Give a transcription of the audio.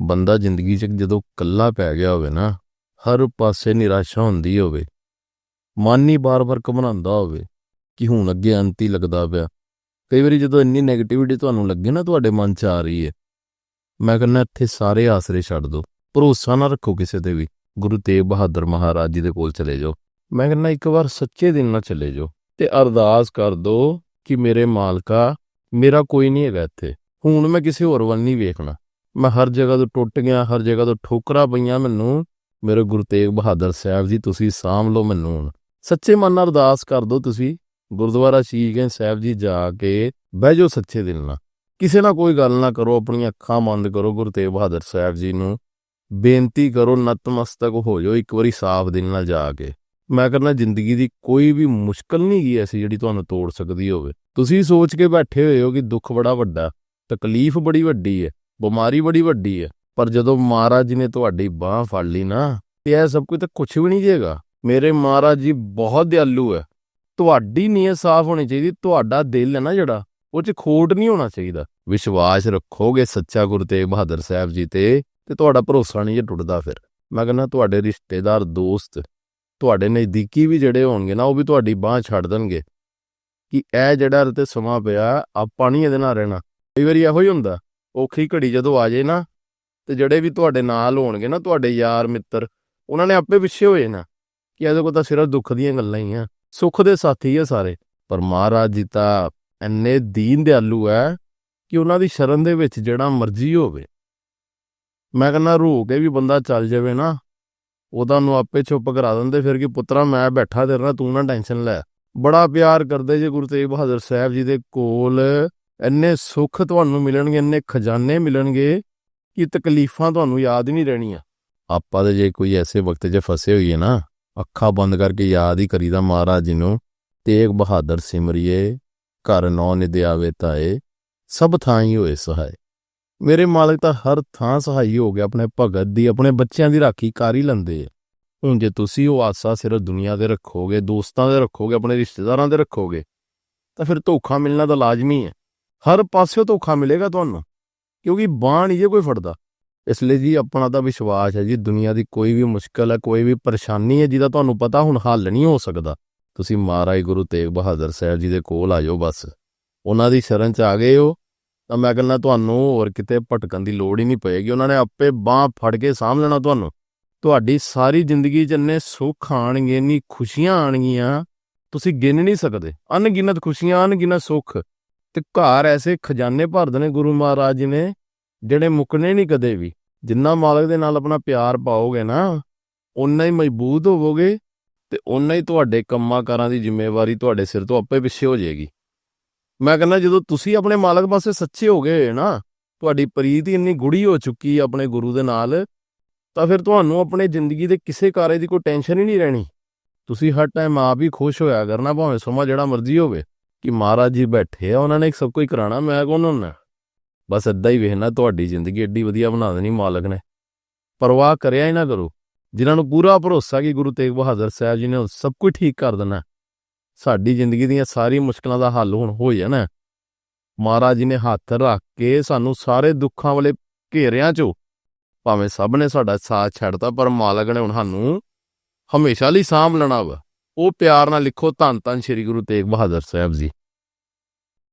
ਬੰਦਾ ਜ਼ਿੰਦਗੀ 'ਚ ਜਦੋਂ ਕੱਲਾ ਪੈ ਗਿਆ ਹੋਵੇ ਨਾ, ਹਰ ਪਾਸੇ ਨਿਰਾਸ਼ਾ ਹੁੰਦੀ ਹੋਵੇ। ਮਨ ਹੀ ਬਾਰ-ਬਾਰ ਘਬਰਾਉਂਦਾ ਹੋਵੇ ਕਿ ਹੁਣ ਅੱਗੇ ਅੰਤ ਹੀ ਲੱਗਦਾ ਪਿਆ। ਕਈ ਵਾਰੀ ਜਦੋਂ ਇੰਨੀ 네ਗੇਟਿਵਿਟੀ ਤੁਹਾਨੂੰ ਲੱਗੇ ਨਾ ਤੁਹਾਡੇ ਮਨ 'ਚ ਆ ਰਹੀ ਹੈ ਮੈਂ ਕਹਿੰਦਾ ਇੱਥੇ ਸਾਰੇ ਆਸਰੇ ਛੱਡ ਦਿਓ ਭਰੋਸਾ ਨਾ ਰੱਖੋ ਕਿਸੇ ਤੇ ਵੀ। ਗੁਰੂ ਤੇਗ ਬਹਾਦਰ ਮਹਾਰਾਜ ਜੀ ਦੇ ਕੋਲ ਚਲੇ ਜਾਓ। ਮੈਂ ਕਹਿੰਦਾ ਇੱਕ ਵਾਰ ਸੱਚੇ ਦਿਲ ਨਾਲ ਚਲੇ ਜਾਓ ਤੇ ਅਰਦਾਸ ਕਰ ਦਿਓ ਕਿ ਮੇਰੇ ਮਾਲਕਾ, ਮੇਰਾ ਕੋਈ ਨਹੀਂ ਹੈਗਾ ਇੱਥੇ। ਹੁਣ ਮੈਂ ਕਿਸੇ ਹੋਰ ਵੱਲ ਨਹੀਂ ਵੇਖਣਾ। ਮੈਂ ਹਰ ਜਗ੍ਹਾ ਤੋਂ ਟੁੱਟ ਗਿਆ, ਹਰ ਜਗ੍ਹਾ ਤੋਂ ਠੋਕਰਾਂ ਪਈਆਂ ਮੈਨੂੰ। ਮੇਰੇ ਗੁਰੂ ਤੇਗ ਬਹਾਦਰ ਸਾਹਿਬ ਜੀ, ਤੁਸੀਂ ਸਾਂਭ ਲਓ ਮੈਨੂੰ ਹੁਣ। ਸੱਚੇ ਮਨ ਨਾਲ ਅਰਦਾਸ ਕਰ ਦਿਓ ਤੁਸੀਂ, ਗੁਰਦੁਆਰਾ ਸ਼ੀਸ਼ਗੰਜ ਸਾਹਿਬ ਜੀ ਜਾ ਕੇ ਬਹਿ ਜਾਓ ਸੱਚੇ ਦਿਲ ਨਾਲ। ਕਿਸੇ ਨਾਲ ਕੋਈ ਗੱਲ ਨਾ ਕਰੋ, ਆਪਣੀਆਂ ਅੱਖਾਂ ਬੰਦ ਕਰੋ ਗੁਰੂ ਤੇਗ ਬਹਾਦਰ ਸਾਹਿਬ ਜੀ ਨੂੰ। ਬੇਨਤੀ ਕਰੋ, ਨਤਮਸਤਕ ਹੋ ਜਾਓ ਇੱਕ ਵਾਰੀ ਸਾਫ਼ ਦਿਲ ਨਾਲ ਜਾ ਕੇ। ਮੈਂ ਕਹਿੰਦਾ, ਜ਼ਿੰਦਗੀ ਦੀ ਕੋਈ ਵੀ ਮੁਸ਼ਕਲ ਨਹੀਂ ਗਈ ਐਸੀ ਜਿਹੜੀ ਤੁਹਾਨੂੰ ਤੋੜ ਸਕਦੀ ਹੋਵੇ। ਤੁਸੀਂ ਸੋਚ ਕੇ ਬੈਠੇ ਹੋਏ ਹੋ ਕਿ ਦੁੱਖ ਬੜਾ ਵੱਡਾ, ਤਕਲੀਫ ਬੜੀ ਵੱਡੀ ਹੈ। ਬਿਮਾਰੀ ਬੜੀ ਵੱਡੀ ਹੈ, ਪਰ ਜਦੋਂ ਮਹਾਰਾਜ ਜੀ ਨੇ ਤੁਹਾਡੀ ਬਾਹ ਫੜ ਲਈ ਨਾ, ਤੇ ਇਹ ਸਭ ਕੁਝ ਤਾਂ ਕੁਝ ਵੀ ਨਹੀਂ ਜੇਗਾ। ਮੇਰੇ ਮਹਾਰਾਜ ਜੀ ਬਹੁਤ ਦਿਆਲੂ ਹੈ। ਤੁਹਾਡੀ ਨੀਅਤ ਸਾਫ਼ ਹੋਣੀ ਚਾਹੀਦੀ, ਤੁਹਾਡਾ ਦਿਲ ਹੈ ਨਾ ਜਿਹੜਾ, ਉਹ 'ਚ ਖੋਟ ਨਹੀਂ ਹੋਣਾ ਚਾਹੀਦਾ। ਵਿਸ਼ਵਾਸ ਰੱਖੋਗੇ ਸੱਚਾ ਗੁਰੂ ਤੇਗ ਬਹਾਦਰ ਸਾਹਿਬ ਜੀ ਤੇ ਤੇ ਤੁਹਾਡਾ ਭਰੋਸਾ ਨਹੀਂ ਜੇ ਟੁੱਟਦਾ ਫਿਰ। ਮੈਂ ਕਹਿੰਦਾ ਤੁਹਾਡੇ ਰਿਸ਼ਤੇਦਾਰ, ਦੋਸਤ, ਤੁਹਾਡੇ ਨਜ਼ਦੀਕੀ ਵੀ ਜਿਹੜੇ ਹੋਣਗੇ ਨਾ, ਉਹ ਵੀ ਤੁਹਾਡੀ ਬਾਹ ਛੱਡ ਦੇਣਗੇ। ਕਿ ਇਹ ਜਿਹੜਾ ਇਹਦੇ ਤੇ ਸਮਾਂ ਪਿਆ, ਆਪਾਂ ਨਹੀਂ ਇਹਦੇ ਨਾਲ ਰਹਿਣਾ। ਕਈ ਵਾਰੀ ਇਹੋ ਹੀ ਹੁੰਦਾ ਔਖੀ ਘੜੀ ਜਦੋਂ ਆ ਜੇ ਨਾ, ਤੇ ਜਿਹੜੇ ਵੀ ਤੁਹਾਡੇ ਨਾਲ ਹੋਣਗੇ ਨਾ, ਤੁਹਾਡੇ ਯਾਰ ਮਿੱਤਰ, ਉਹਨਾਂ ਨੇ ਆਪੇ ਪਿੱਛੇ ਹੋਏ ਨਾ, ਕਿ ਇਹਦੇ ਕੋਲ ਤਾਂ ਸਿਰਫ ਦੁੱਖ ਦੀਆਂ ਗੱਲਾਂ ਹੀ ਆ, ਸੁੱਖ ਦੇ ਸਾਥੀ ਆ ਸਾਰੇ। ਪਰ ਮਹਾਰਾਜ ਜੀ ਤਾਂ ਇੰਨੇ ਦੀਨ ਦਿਆਲੂ ਹੈ ਕਿ ਉਹਨਾਂ ਦੀ ਸ਼ਰਨ ਦੇ ਵਿੱਚ ਜਿਹੜਾ ਮਰਜ਼ੀ ਹੋਵੇ। ਮੈਂ ਕਹਿੰਦਾ ਰੋ ਕੇ ਵੀ ਬੰਦਾ ਚੱਲ ਜਾਵੇ ਨਾ ਉਹਦਾ ਨੂੰ ਆਪੇ ਚੁੱਪ ਕਰਾ ਦਿੰਦੇ, ਫਿਰ ਕਿ ਪੁੱਤਰਾ ਮੈਂ ਬੈਠਾ ਤੇਰੇ ਨਾਲ, ਤੂੰ ਨਾ ਟੈਨਸ਼ਨ ਲੈ। ਬੜਾ ਪਿਆਰ ਕਰਦੇ ਜੇ ਗੁਰੂ ਤੇਗ ਬਹਾਦਰ ਸਾਹਿਬ ਜੀ ਦੇ ਕੋਲ। ਇੰਨੇ ਸੁੱਖ ਤੁਹਾਨੂੰ ਮਿਲਣਗੇ, ਇੰਨੇ ਖਜ਼ਾਨੇ ਮਿਲਣਗੇ ਕਿ ਤਕਲੀਫਾਂ ਤੁਹਾਨੂੰ ਯਾਦ ਨਹੀਂ ਰਹਿਣੀਆਂ। ਆਪਾਂ ਤੇ ਜੇ ਕੋਈ ਐਸੇ ਵਕਤ 'ਚ ਫਸੇ ਹੋਈਏ ਨਾ, ਅੱਖਾਂ ਬੰਦ ਕਰਕੇ ਯਾਦ ਹੀ ਕਰੀਦਾ ਮਹਾਰਾਜ ਜੀ ਨੂੰ, ਤੇਗ ਬਹਾਦਰ ਸਿਮਰਿਏ, ਘਰ ਨੌ ਨਿਦੇ ਆਵੇ ਤਾਏ, ਸਭ ਥਾਂ ਹੀ ਹੋਏ ਸਹਾਇ ਮੇਰੇ ਮਾਲਕ ਤਾਂ ਹਰ ਥਾਂ ਸਹਾਈ ਹੋ ਗਿਆ ਆਪਣੇ ਭਗਤ ਦੀ, ਆਪਣੇ ਬੱਚਿਆਂ ਦੀ ਰਾਖੀ ਕਰ ਹੀ ਲੰਦੇ ਹੁਣ ਜੇ ਤੁਸੀਂ ਉਹ ਆਸਾ ਸਿਰਫ ਦੁਨੀਆ ਦੇ ਰੱਖੋਗੇ, ਦੋਸਤਾਂ ਦੇ ਰੱਖੋਗੇ, ਆਪਣੇ ਰਿਸ਼ਤੇਦਾਰਾਂ ਦੇ ਰੱਖੋਗੇ, ਤਾਂ ਫਿਰ ਧੋਖਾ ਮਿਲਣਾ ਤਾਂ ਲਾਜ਼ਮੀ ਹੈ। ਹਰ ਪਾਸਿਓਂ ਧੋਖਾ ਮਿਲੇਗਾ ਤੁਹਾਨੂੰ, ਕਿਉਂਕਿ ਬਾਹ ਨਹੀਂ ਜੇ ਕੋਈ ਫੜਦਾ। ਇਸ ਲਈ ਜੀ ਆਪਣਾ ਤਾਂ ਵਿਸ਼ਵਾਸ ਹੈ ਜੀ, ਦੁਨੀਆ ਦੀ ਕੋਈ ਵੀ ਮੁਸ਼ਕਲ ਹੈ, ਕੋਈ ਵੀ ਪਰੇਸ਼ਾਨੀ ਹੈ, ਜਿਹਦਾ ਤੁਹਾਨੂੰ ਪਤਾ ਹੁਣ ਹੱਲ ਨਹੀਂ ਹੋ ਸਕਦਾ। ਤੁਸੀਂ ਮਹਾਰਾਜ ਗੁਰੂ ਤੇਗ ਬਹਾਦਰ ਸਾਹਿਬ ਜੀ ਦੇ ਕੋਲ ਆ ਜਾਓ ਬਸ। ਉਹਨਾਂ ਦੀ ਸ਼ਰਨ ਚ ਆ ਗਏ ਹੋ, ਤਾਂ ਮੈਂ ਕਹਿੰਦਾ ਤੁਹਾਨੂੰ ਹੋਰ ਕਿਤੇ ਭਟਕਣ ਦੀ ਲੋੜ ਹੀ ਨਹੀਂ ਪਏਗੀ। ਉਹਨਾਂ ਨੇ ਆਪੇ ਬਾਹ ਫੜ ਕੇ ਸਾਂਭ ਲੈਣਾ ਤੁਹਾਨੂੰ। ਤੁਹਾਡੀ ਸਾਰੀ ਜ਼ਿੰਦਗੀ 'ਚ ਇੰਨੇ ਸੁੱਖ ਆਣਗੇ ਇੰਨੀ ਖੁਸ਼ੀਆਂ ਆਣਗੀਆਂ ਤੁਸੀਂ ਗਿਣ ਨਹੀਂ ਸਕਦੇ। ਅਣਗਿਣਤ ਖੁਸ਼ੀਆਂ, ਅਣਗਿਣਤ ਸੁੱਖ। ਤੇ ਘਰ ਐਸੇ ਖਜ਼ਾਨੇ ਭਰਦੇ ਨੇ ਗੁਰੂ ਮਹਾਰਾਜ ਜੀ ਨੇ, ਜਿਹੜੇ ਮੁੱਕਣੇ ਨਹੀਂ ਕਦੇ ਵੀ। ਜਿੰਨਾ ਮਾਲਕ ਦੇ ਨਾਲ ਆਪਣਾ ਪਿਆਰ ਪਾਓਗੇ ਨਾ ਉਨਾ ਹੀ ਮਜ਼ਬੂਤ ਹੋਵੋਗੇ ਤੇ ਉਨਾ ਹੀ ਤੁਹਾਡੇ ਕੰਮਾਂ ਕਾਰਾਂ ਦੀ ਜ਼ਿੰਮੇਵਾਰੀ ਤੁਹਾਡੇ ਸਿਰ ਤੋਂ ਆਪੇ ਪਿੱਛੇ ਹੋ ਜਾਏਗੀ। ਮੈਂ ਕਹਿੰਦਾ ਜਦੋਂ ਤੁਸੀਂ ਆਪਣੇ ਮਾਲਕ ਪਾਸੇ ਸੱਚੇ ਹੋ ਗਏ ਨਾ, ਤੁਹਾਡੀ ਪ੍ਰੀਤ ਇੰਨੀ ਗੁੜੀ ਹੋ ਚੁੱਕੀ ਆਪਣੇ ਗੁਰੂ ਦੇ ਨਾਲ, ਤਾਂ ਫਿਰ ਤੁਹਾਨੂੰ ਆਪਣੇ ਜ਼ਿੰਦਗੀ ਦੇ ਕਿਸੇ ਕਾਰੇ ਦੀ ਕੋਈ ਟੈਨਸ਼ਨ ਹੀ ਨਹੀਂ ਰਹਿਣੀ। ਤੁਸੀਂ ਹਰ ਟਾਈਮ ਆਪ ਹੀ ਖੁਸ਼ ਹੋਇਆ ਕਰਨਾ, ਭਾਵੇਂ ਸਮਾਂ ਜਿਹੜਾ ਮਰਜ਼ੀ ਹੋਵੇ। ਕਿ ਮਹਾਰਾਜ ਜੀ ਬੈਠੇ ਆ, ਉਹਨਾਂ ਨੇ ਸਭ ਕੁਝ ਕਰਾਣਾ ਮੈਂ ਕੌਣ ਹੁੰਨਾ ਬਸ ਏਦਾਂ ਹੀ ਵੇਖਣਾ, ਤੁਹਾਡੀ ਜ਼ਿੰਦਗੀ ਏਡੀ ਵਧੀਆ ਬਣਾ ਦੇਣੀ ਮਾਲਕ ਨੇ। ਪਰਵਾਹ ਕਰਿਆ ਹੀ ਨਾ ਕਰੋ। ਜਿਨ੍ਹਾਂ ਨੂੰ ਪੂਰਾ ਭਰੋਸਾ ਕਿ ਗੁਰੂ ਤੇਗ ਬਹਾਦਰ ਸਾਹਿਬ ਜੀ ਨੇ ਉਹ ਸਭ ਕੁਝ ਠੀਕ ਕਰ ਦੇਣਾ, ਸਾਡੀ ਜ਼ਿੰਦਗੀ ਦੀਆਂ ਸਾਰੀ ਮੁਸ਼ਕਲਾਂ ਦਾ ਹੱਲ ਹੁਣ ਹੋ ਜਾਣਾ। ਮਹਾਰਾਜ ਜੀ ਨੇ ਹੱਥ ਰੱਖ ਕੇ ਸਾਨੂੰ ਸਾਰੇ ਦੁੱਖਾਂ ਵਾਲੇ ਘੇਰਿਆਂ ਚੋਂ ਭਾਵੇਂ ਸਭ ਨੇ ਸਾਡਾ ਸਾਥ ਛੱਡਤਾ, ਪਰ ਮਾਲਕ ਨੇ ਹੁਣ ਸਾਨੂੰ ਹਮੇਸ਼ਾ ਲਈ ਸਾਂਭ ਲੈਣਾ ਵਾ। ਉਹ ਪਿਆਰ ਨਾਲ ਲਿਖੋ ਧੰਨ ਧੰਨ ਸ੍ਰੀ ਗੁਰੂ ਤੇਗ ਬਹਾਦਰ ਸਾਹਿਬ ਜੀ।